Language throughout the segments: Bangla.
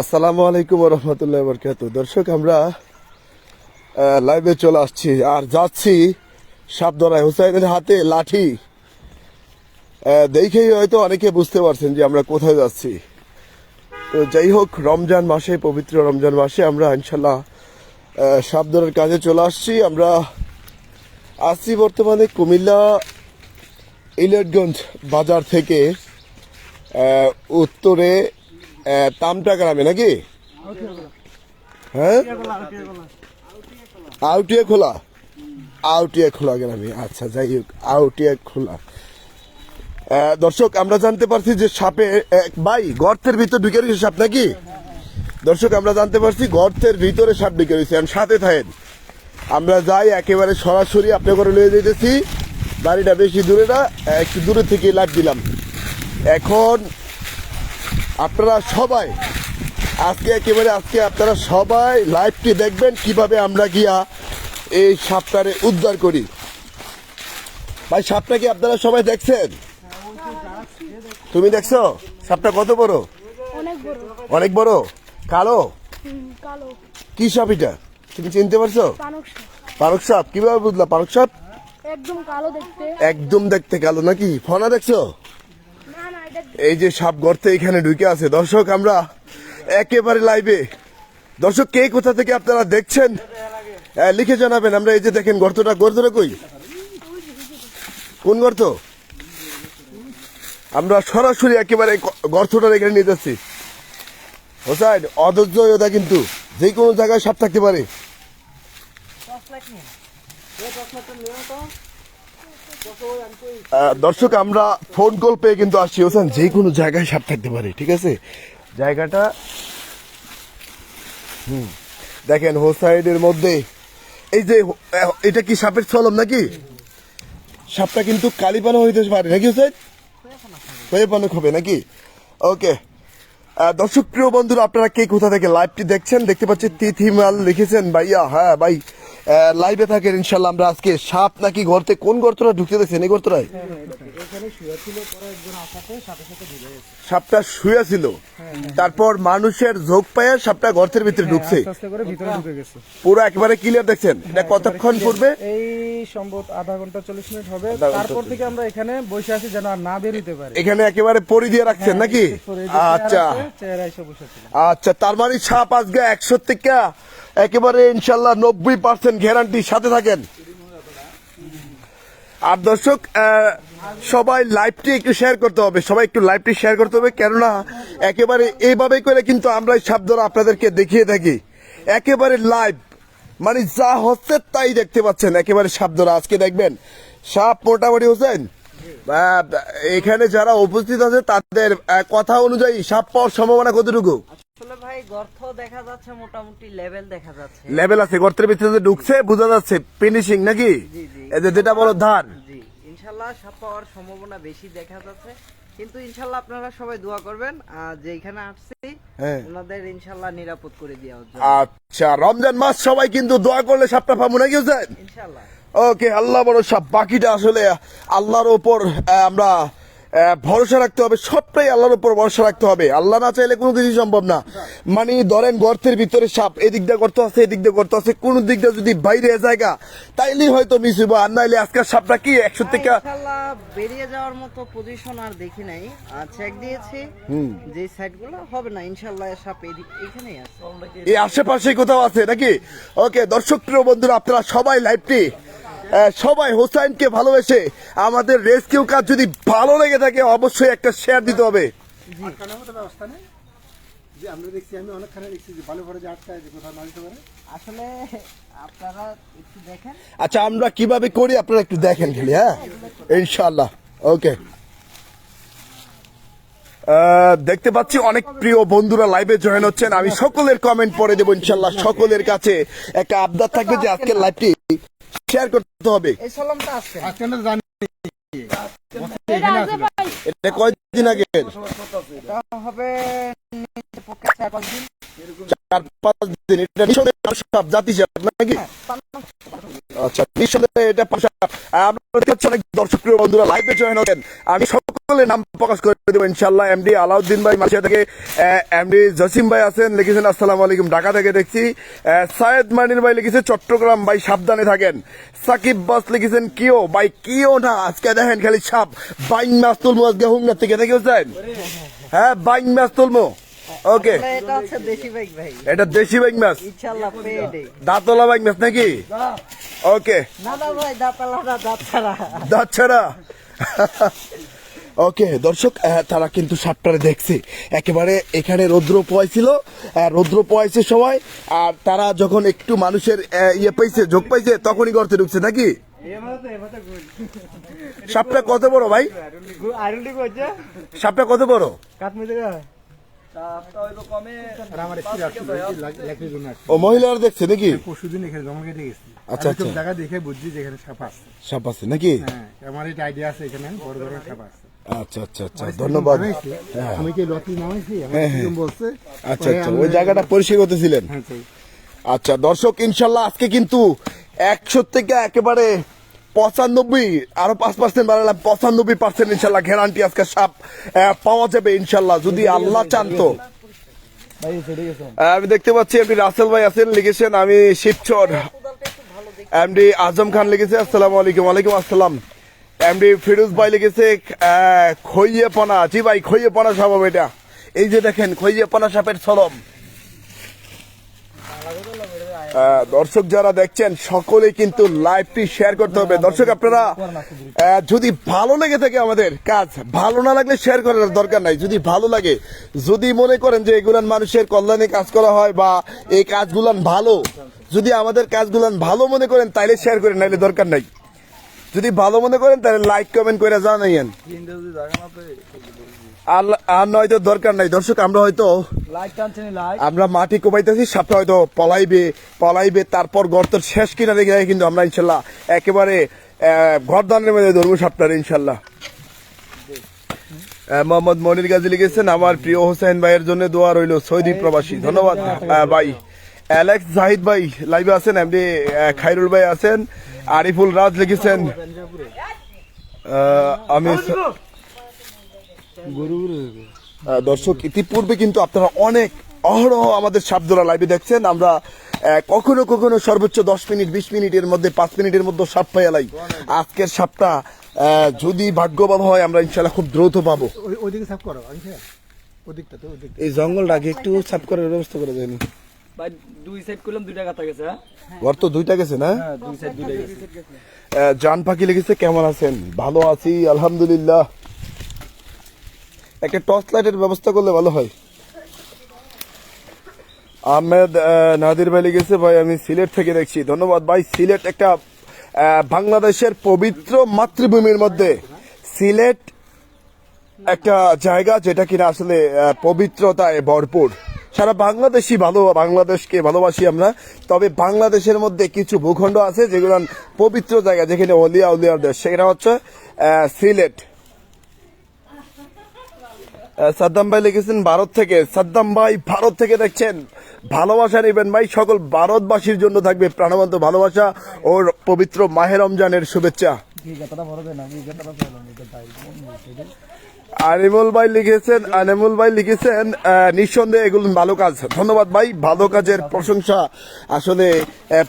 আসসালামু আলাইকুম রহমতুল্লাহ বরকাত দর্শক আমরা লাইভে চলে আসছি আর যাচ্ছি সাবধানায় হুসাইনের হাতে লাঠি। দেখেই হয়তো অনেকে বুঝতে পারছেন যে আমরা কোথায় যাচ্ছি। তো যাই হোক রমজান মাসে পবিত্র রমজান মাসে আমরা ইনশাল্লাহ আহ, কাজে চলে আসছি। আমরা আসছি বর্তমানে কুমিল্লা ইলেটগঞ্জ বাজার থেকে উত্তরে তামটা গ্রামে নাকি? হ্যাঁ? আউটিয়া খোলা। আউটিয়া খোলা গ্রামে। আচ্ছা যাই হোক, আউটিয়া খোলা। দর্শক, আমরা জানতে পারছি যে সাপে ভাই, গর্তের ভিতর ঢুকে রয়েছে সাপ নাকি? দর্শক, আমরা জানতে পারছি গর্তের ভিতরে সাপ ঢুকে রয়েছে। সাথে থাকেন। আমরা যাই একেবারে সরাসরি আপনার ঘরে লয়ে যেতেছি বাড়িটা বেশি দূরে না একটু দূরে থেকে লাইভ দিলাম। এখন আপনারা সবাই আজকে একেবারে আজকে আপনারা সবাই লাইভটি দেখবেন কীভাবে আমরা গিয়া এই সাপটারে উদ্ধার করি। ভাই সাপটা কি আপনারা সবাই দেখছেন? তুমি দেখছ? সাপটা কত বড়? অনেক বড়। কালো? কি সাপ এটা? তুমি চিনতে পারছ। পারক সাপ। কীভাবে বুঝলা? পারক সাপ? একদম কালো দেখতে। একদম দেখতে কালো নাকি? ফনা দেখছ? এই যে সাপ গর্তে এখানে ঢুকে আছে দর্শক আমরা একেবারে লাইভে দর্শক কে কোথা থেকে আপনারা দেখছেন? আহ, লিখে জানাবেন আমরা এই যে দেখেন গর্তটা গর্তটা কই? কোন গর্ত? আমরা সরাসরি একেবারে গর্তটা এখানে নিয়ে যাচ্ছি। হোসাইন অধৈর্যতা কিন্তু যে কোনো জায়গায় সাপ থাকতে পারে। দর্শক, আমরা ফোন কল পেয়ে কিন্তু আসছি। হোসেন যে কোনো জায়গায় সাপ থাকতে পারে, ঠিক আছে? জায়গাটা, হুম, দেখেন হোসাইডের মধ্যে, এই যে এটা কি সাপের চলম নাকি? সাপটা কিন্তু কালিপানা হইতে পারে, নাকি হোসাইড হয়ে পানো হবে নাকি? ওকে। দর্শক, প্রিয় বন্ধুরা, আপনারা কে কোথা থেকে লাইভটি দেখছেন? দেখতে পাচ্ছি তিথিমাল লিখেছেন, ভাইয়া। হ্যাঁ ভাই লাইভে থাকেন ইনশাল্লাহ আমরা আজকে সাপ নাকি গর্তে কোন গর্তটা ঢুকতে দেখছেন এই গর্তটায়? সাপটা শুয়ে ছিল তারপর মানুষের ঝোঁক পায়ে সাপটা গর্তের ভিতরে ঢুকছে। আস্তে আস্তে করে ভিতরে ঢুকে গেছে। পুরো একেবারে ক্লিয়ার দেখছেন? এটা কতক্ষণ পূর্বে এই সম্ভব আধা ঘণ্টা চল্লিশ মিনিট হবে। তারপর থেকে আমরা এখানে বসে আছি যেন আর না বের হতে পারে। এখানে একেবারে পরি দিয়ে রাখছেন নাকি? আচ্ছা। আচ্ছা তার মানে সাপ আজকে একশো থেকে একেবারে ইনশাল্লাহ নব্বই পার্সেন্ট গ্যারান্টি সাথে থাকেন। আর দর্শক সবাই লাইভটি একটু শেয়ার করতে হবে, সবাই একটু লাইভটি শেয়ার করতে হবে, কেননা একেবারে এইভাবে করে কিন্তু আমরা এই সাপ আপনাদেরকে দেখিয়ে থাকি। একেবারে লাইভ মানে যা হচ্ছে তাই দেখতে পাচ্ছেন, একেবারে ধরা আজকে দেখবেন, সাপ মোটামুটি হোসেন এখানে যারা উপস্থিত আছে তাদের কথা অনুযায়ী সাপ পাওয়ার সম্ভাবনা কতটুকু? আসলে ভাই গর্ত দেখা যাচ্ছে মোটামুটি লেভেল দেখা যাচ্ছে। লেভেল আছে গর্তের ভিতরে ঢুকছে বোঝা যাচ্ছে ফিনিশিং নাকি? জি, জি। এই যে যেটা বলো ধান। জি ইনশাল্লাহ সাপ পাওয়ার সম্ভাবনা বেশি দেখা যাচ্ছে। কিন্তু ইনশাল্লাহ আপনারা সবাই দোয়া করবেন আর যে আসছি হ্যাঁ। ওনাদের ইনশাল্লাহ নিরাপদ করে দেওয়া হচ্ছে আচ্ছা রমজান মাস সবাই কিন্তু দোয়া করলে সাপটা পাবো নাকি হোসেন? ওকে আল্লাহ বড় বাকিটা আসলে আল্লাহর আহ, আমরা ভরসা রাখতে হবে সবটাই আল্লাহর উপর ভরসা রাখতে হবে। আল্লাহ না চাইলে কোনো কিছু সম্ভব না। মানে ধরেন গর্তের ভিতরে সাপ এদিক দিয়ে গর্ত আছে এদিক দিয়ে গর্ত আছে কোন দিক দিয়ে যদি বাইরে জায়গা তাইলেই হয়তো মিস হইব। আর নাইলে আজকের সাপটা কি একশো থেকে বেরিয়ে যাওয়ার মতো পজিশন আর দেখি নাই। চেক দিয়েছি। যে সাইডগুলো হবে না সাপ এদিক এখানেই আছে। এই আশেপাশে কোথাও আছে নাকি? ওকে দর্শক প্রিয় বন্ধুরা আপনারা সবাই লাইভটি সবাই হোসাইনকে ভালোবেসে আমাদের রেস্কিউ কাজ যদি ভালো লেগে থাকে অবশ্যই একটা শেয়ার দিতে হবে। ব্যবস্থা নেই? যে আমরা দেখছি আমি অনেকখানে দেখছি যে ভালো করে যে আটকায় যে কোথাও না দিতে পারে। আসলে আপনারা একটু দেখেন। আচ্ছা আমরা কীভাবে করি আপনারা একটু দেখেন খালি হ্যাঁ? ইনশাল্লাহ ওকে। দেখতে পাচ্ছি অনেক প্রিয় বন্ধুরা লাইভে জয়েন হচ্ছেন। আমি সকলের কমেন্ট পড়ে দেবো ইনশাল্লাহ সকলের কাছে একটা আবদার থাকবে যে আজকের লাইভটি শেয়ার করতে হবে। এই সালামটা আছে। আজকে না জানি। এটা কয়দিন আগে এটা হবে পক্ষে চার পাঁচ দিন চার পাঁচ দিন, এটা জাতি নাকি? আচ্ছা এটা অনেক দর্শক প্রিয় বন্ধুরা লাইভে জয়েন আমি সকলে নাম প্রকাশ করে দেবো ইনশাল্লাহ এমডি আলাউদ্দিন ভাই থেকে এমডি জসিম ভাই আছেন, লিখেছেন, আসসালামু আলাইকুম, ঢাকা থেকে দেখছি। সায়েদ মানির ভাই লিখেছে, চট্টগ্রাম ভাই সাবধানে থাকেন। সাকিব বাস লিখেছেন, কিও ভাই, কিও না, আজকে দেখেন খালি সাপ। বাইং মাছ তুলমো আজকে হুমনার থেকে হ্যাঁ বাইং মাস তুলমো ওকে এটা দেশি বাইক ভাই। এটা দেশি বাইং মাছ? দাঁতলা বাইং মাছ নাকি? ওকে দাঁত ছাড়া। ওকে দর্শক তারা কিন্তু সাপটারে দেখছে। একেবারে এখানে রৌদ্র পোয়াইছিল রৌদ্র পোয়াইছে সময় আর তারা যখন একটু মানুষের ইয়ে পাইছে যোগ পাইছে তখনই গর্তে ঢুকছে নাকি? সাপটা কত বড় ভাই? সাপটা কত বড়? ও মহিলারা দেখছে নাকি? পরশুদিন এখানে জমা কেটে গেছি। আচ্ছা, আচ্ছা। জায়গা দেখে বুঝছি যে এখানে সাপ আছে। সাপ আছে নাকি? হ্যাঁ আমার এটা আইডিয়া আছে এখানে বড় বড় সাপ আছে। আচ্ছা আচ্ছা আচ্ছা ধন্যবাদ। হ্যাঁ। আমি কি লতি নামাইছি আমার হ্যাঁ, হ্যাঁ। বলছে আচ্ছা আচ্ছা ওই জায়গাটা পরিষ্কার করতেছিলেন। হ্যাঁ। আচ্ছা দর্শক ইনশাল্লাহ আজকে কিন্তু একশো থেকে একেবারে পঁচানব্বই আরও পাঁচ পার্সেন্ট বাড়ালাম পঁচানব্বই পার্সেন্ট ইনশাল্লাহ গ্যারান্টি আজকে সাপ পাওয়া যাবে ইনশাল্লাহ যদি আল্লাহ চান তো। আমি দেখতে পাচ্ছি এমডি রাসেল ভাই আছেন লিখেছেন আমি শিবচর এমডি আজম খান লিখেছে আসসালামু আলাইকুম ওয়ালাইকুম আসসালাম। এমডি ফিরোজ ভাই লিখেছে খইয়ে পনা জি ভাই খইয়ে পনা সাপ এটা। এই যে দেখেন খইয়ে পনা সাপের আহ, দর্শক যারা দেখছেন সকলে কিন্তু লাইভটি শেয়ার করতে হবে। দর্শক, আপনারা যদি ভালো লেগে থাকে আমাদের কাজ, ভালো না লাগলে শেয়ার করার দরকার নাই। যদি ভালো লাগে, যদি মনে করেন যে এগুলান মানুষের কল্যাণে কাজ করা হয় বা এই কাজগুলান ভালো, যদি আমাদের কাজগুলান ভালো মনে করেন, তাইলে শেয়ার করেন, নাইলে দরকার নাই। যদি ভালো মনে করেন তাহলে লাইক কমেন্ট করে জানাইয়েন। আর আর নয়তো দরকার নাই। দর্শক আমরা হয়তো আমরা মাটি কোপাইতেছি সাপটা হয়তো পলাইবে পলাইবে তারপর গর্তের শেষ কিনা দেখে কিন্তু আমরা ইনশাল্লাহ একেবারে আহ, ঘরদানের মধ্যে ধরবো সাপটার ইনশাল্লাহ। মোহাম্মদ মনির গাজী লিখেছেন আমার প্রিয় হোসেন ভাইয়ের জন্য দোয়া রইল সৌদি প্রবাসী। ধন্যবাদ ভাই। অ্যালেক্স জাহিদ ভাই লাইভে আছেন এমনি খাইরুল ভাই আছেন আরিফুল রাজ লিখেছেন আমি দর্শক ইতিপূর্বে কিন্তু আপনারা অনেক অহরহ আমাদের সাপদোলা লাইভে দেখছেন। আমরা কখনো কখনো সর্বোচ্চ দশ মিনিট বিশ মিনিটের মধ্যে পাঁচ মিনিটের মধ্যে সাপ পাইয়ালাই আজকের সাপটা আহ, যদি ভাগ্যবান হয় আমরা ইনশাল্লাহ খুব দ্রুত পাবো। এই জঙ্গলটাকে একটু সাফ করার ব্যবস্থা করে দেন। ভাই দুই সাইড করলাম দুইটা কাটা গেছে হ্যাঁ? ঘর তো দুইটা গেছে না? হ্যাঁ দুই সাইড দুইটা গেছে। জান পাখি লিখেছে কেমন আছেন? ভালো আছি আলহামদুলিল্লাহ। একটা টর্চ লাইটের ব্যবস্থা করলে ভালো হয়। আহমেদ নাদির ভাই লিখেছে ভাই আমি সিলেট থেকে দেখছি। ধন্যবাদ ভাই সিলেট একটা বাংলাদেশের পবিত্র মাতৃভূমির মধ্যে। সিলেট একটা জায়গা যেটা কিনা আসলে পবিত্রতায় ভরপুর। সারা বাংলাদেশি ভালো, বাংলাদেশকে ভালোবাসি আমরা। তবে বাংলাদেশের মধ্যে কিছু ভূখণ্ড আছে যেগুলো পবিত্র জায়গা যেখানে অলিয়া উলিয়ার দেশ। সেটা হচ্ছে সিলেট। সাদ্দাম ভাই লিখেছেন, ভারত থেকে সাদ্দাম ভাই, ভারত থেকে দেখছেন। ভালোবাসা নেবেন ভাই। সকল ভারতবাসীর জন্য থাকবে প্রাণবন্ত ভালোবাসা ও পবিত্র মাহের রমজানের শুভেচ্ছা। আনিমুল ভাই লিখেছেন, আনিমুল ভাই লিখেছেন নিঃসন্দেহে এগুলো ভালো কাজ। ধন্যবাদ ভাই, ভালো কাজের প্রশংসা আসলে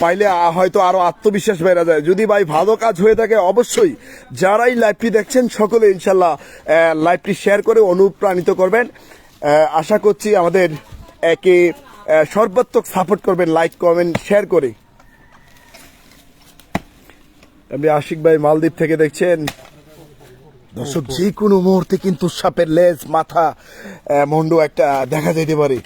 পাইলে হয়তো আরও আত্মবিশ্বাস বেড়া যায়। যদি ভাই ভালো কাজ হয়ে থাকে, অবশ্যই যারাই লাইভটি দেখছেন, সকলে ইনশাল্লাহ লাইভটি শেয়ার করে অনুপ্রাণিত করবেন। আশা করছি আমাদের একে সর্বাত্মক সাপোর্ট করবেন লাইক কমেন্ট শেয়ার করে। আপনি আশিক ভাই মালদ্বীপ থেকে দেখছেন। দর্শক যে কোনো মুহূর্তে কিন্তু সাপের লেজ মাথা মুন্ডু একটা দেখা যেতে পারে।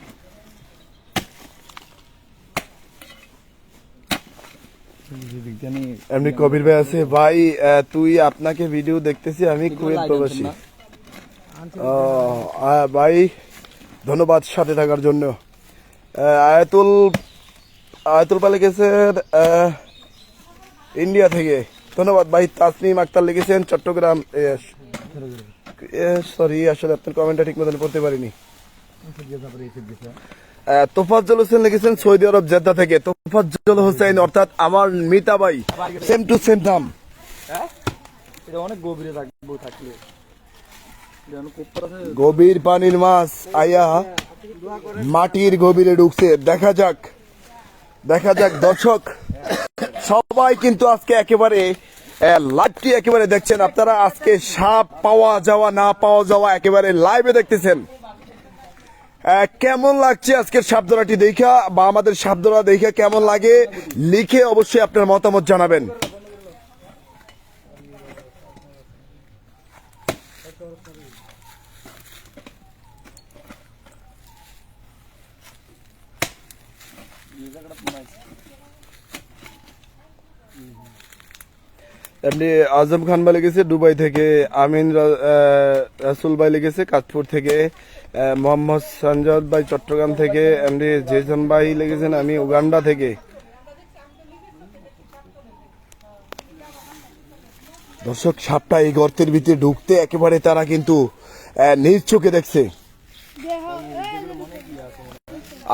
এমনি কবির ভাই আছে ভাই তুই আপনাকে ভিডিও দেখতেছি আমি কুয়েত প্রবাসী। ভাই ধন্যবাদ সাথে থাকার জন্য। আয়াতুল আয়াতুল পালে ইন্ডিয়া থেকে। ধন্যবাদ ভাই তাসনিম আক্তার লিখেছেন চট্টগ্রাম সরি আসলে আপনার কমেন্টটা ঠিক মতন পড়তে পারিনি। তোফাজ্জল হোসেন লিখেছেন সৌদি আরব জেদ্দা থেকে। তোফাজ্জল হোসেন অর্থাৎ আমার মিতা ভাই সেম টু সেম অনেক গভীরে থাকব থাকলে। আছে গভীর পানির মাছ আয়া। মাটির গভীরে ঢুকছে দেখা যাক। দেখা যাক, দর্শক, সবাই কিন্তু আজকে একেবারে লাইভটি একেবারে দেখছেন। আপনারা আজকে সাপ পাওয়া যাওয়া, না পাওয়া যাওয়া একেবারে লাইভে দেখতেছেন। কেমন লাগছে আজকের সাপধরাটি দেখা বা আমাদের সাপধরা দেখা কেমন লাগে, লিখে অবশ্যই আপনার মতামত জানাবেন। এমনি আজম খান ভাই লিখেছে দুবাই থেকে আমিন রাসুল ভাই লিখেছে কাজপুর থেকে মোহাম্মদ সঞ্জদ ভাই চট্টগ্রাম থেকে এমনি জেসন ভাই লিখেছেন আমি উগান্ডা থেকে। দর্শক সাপটা এই গর্তের ভিতরে ঢুকতে একেবারে তারা কিন্তু নিজ চোখে দেখছে।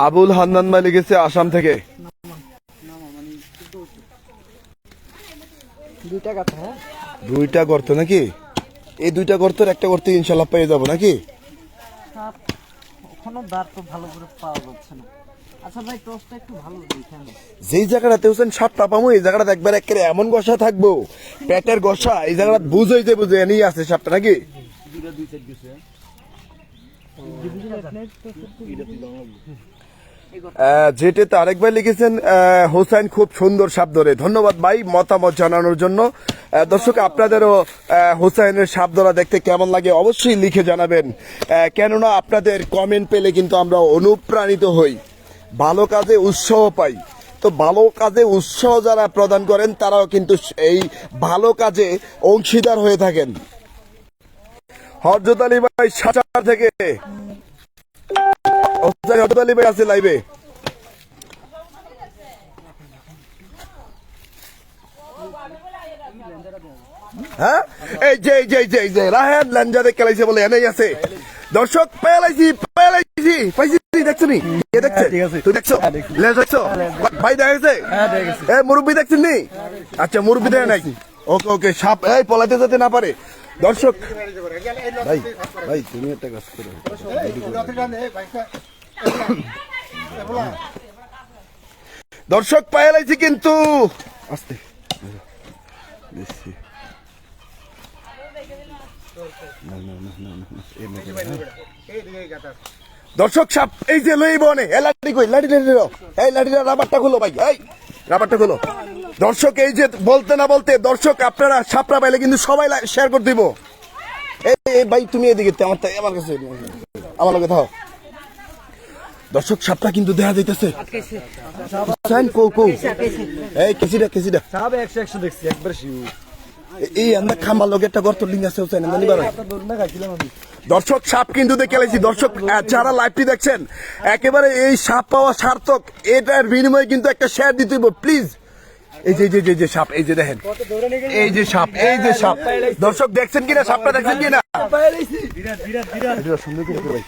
আবুল হান্নান ভাই লিখেছে আসাম থেকে। দুইটা কথা হ্যাঁ? দুইটা গর্ত নাকি? এই দুইটা গর্তের একটা গর্তে ইনশাল্লাহ পেয়ে যাব নাকি? ভালো করে পাওয়া যাচ্ছে না। আচ্ছা ভাই টসটা একটু ভালো যেই জায়গাটাতে হোসেন সাপটা পাবো এই জায়গাটা একবার একেবারে এমন গসা থাকব। পেটের গসা এই জায়গাটা বুঝেই যে বুঝে এনেই আছে সাপটা নাকি? যেটাতে আরেক ভাই লিখেছেন হোসেন খুব সুন্দর সাপ ধরে। ধন্যবাদ ভাই মতামত জানানোর জন্য। দর্শক আপনাদেরও আহ, হোসেনের সাপ ধরা দেখতে কেমন লাগে অবশ্যই লিখে জানাবেন। কেননা আপনাদের কমেন্ট পেলে কিন্তু আমরা অনুপ্রাণিত হই। ভালো কাজে উৎসাহ পাই। তো ভালো কাজে উৎসাহ যারা প্রদান করেন তারাও কিন্তু এই ভালো কাজে অংশীদার হয়ে থাকেন। হরজত আলী ভাই সাচার থেকে। হরজত আলী ভাই আছে লাইভে হ্যাঁ এই যে এই যে এই যে এই যে রাহেন খেলাইছে বলে এনেই আছে দর্শক পেলাইছি পেলাইছি পাইছি দেখছ নি দেখছে তুই দেখছ লেজ দেখছ ভাই দেখা গেছে হ্যাঁ দেখে গেছি এ মুরব্বি দেখছেন নি আচ্ছা মুরব্বি দেখে নাই ওকে ওকে সাপ এই পলাতে যেতে না পারে দর্শক ভাই ভাই তুমি একটা কাজ করো দর্শক পায়ালাইছি কিন্তু। আস্তে। দর্শক সাপ, এই যে লই বনে এ লাঠি কই? লাঠি লাঠি। এই লাঠিটা রাবারটা খুলো ভাই, এই, রাবারটা খুলো। দর্শক, এই যে বলতে না বলতে, দর্শক, আপনারা সাপটা পাইলে কিন্তু সবাই শেয়ার করে দিব। এই ভাই, তুমি এদিকে, আমার আমার কাছে আমার থাও। দর্শক সাপটা কিন্তু দেখা যাইতেছে। কো কো। এই কেসিটা কেসিটা সাহাবে একশো একশো দেখছি একবার শিউ এই আমরা খাম্বার লগে একটা গর্ত লিঙ্গ আছে দর্শক সাপ কিন্তু দেখে এলাইছি দর্শক যারা লাইভটি দেখছেন একেবারে এই সাপ পাওয়া সার্থক। এটার বিনিময়ে কিন্তু একটা শেয়ার দিতে প্লিজ এই যে যে, যে যে সাপ এই যে দেখেন। এই যে সাপ এই যে সাপ। দর্শক দেখছেন কিনা? সাপটা দেখছেন কিনা? সুন্দর করে ভাই।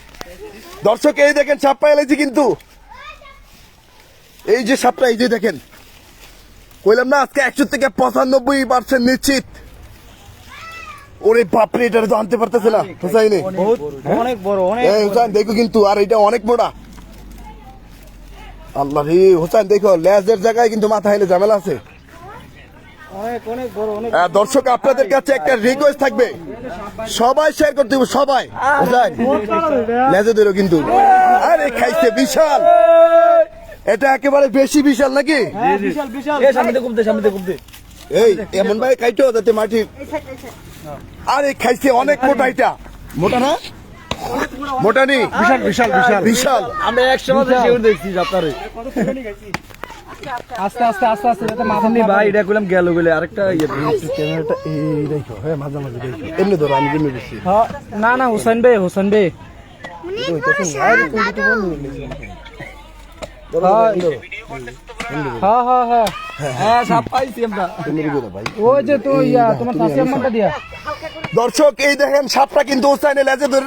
দর্শক এই দেখেন সাপ পাই কিন্তু। এই যে সাপটা এই যে দেখেন। কইলাম না আজকে একশো থেকে পঁচানব্বই পার্সেন্ট নিশ্চিত। ওরে বাপরে এটা তো আনতে পারতেছে না হোসাইনি। অনেক বড় অনেক এই দেখো কিন্তু আর এটা অনেক মোটা আল্লাহ রে হোসেন দেখো লেজের জায়গায় কিন্তু মাথা হেলে ঝামেলা আছে অনেক অনেক বড় অনেক আহ, দর্শক আপনাদের কাছে একটা রিকোয়েস্ট থাকবে। সবাই শেয়ার করতে হবে সবাই। লেজে দিল কিন্তু। আরে খাইছে বিশাল। এটা একেবারে বেশি বিশাল নাকি? কমতে এই এমন ভাই খাইতো যাতে মাটি আরে খাইছে অনেক মোটা এটা। মোটা না? মোটা নি? বিশাল বিশাল বিশাল। বিশাল। আমরা একশো দেখছি আপনারে। আস্তে আস্তে আস্তে আস্তে যাতে মাথা আপনি ভাই এটা করলাম গেল বলে আরেকটা ইয়ে ক্যামেরাটা এই দেখো হ্যাঁ মাঝে মাঝে দেখো। এমনি ধরো আমি এমনি বেশি হ্যাঁ, না না হুসেন বে হুসেন বে। হ্যাঁ হ্যাঁ হ্যাঁ। হ্যাঁ ইয়া দর্শক এই দেখেন সাপটা কিন্তু ওসাইনে লেজে ধরে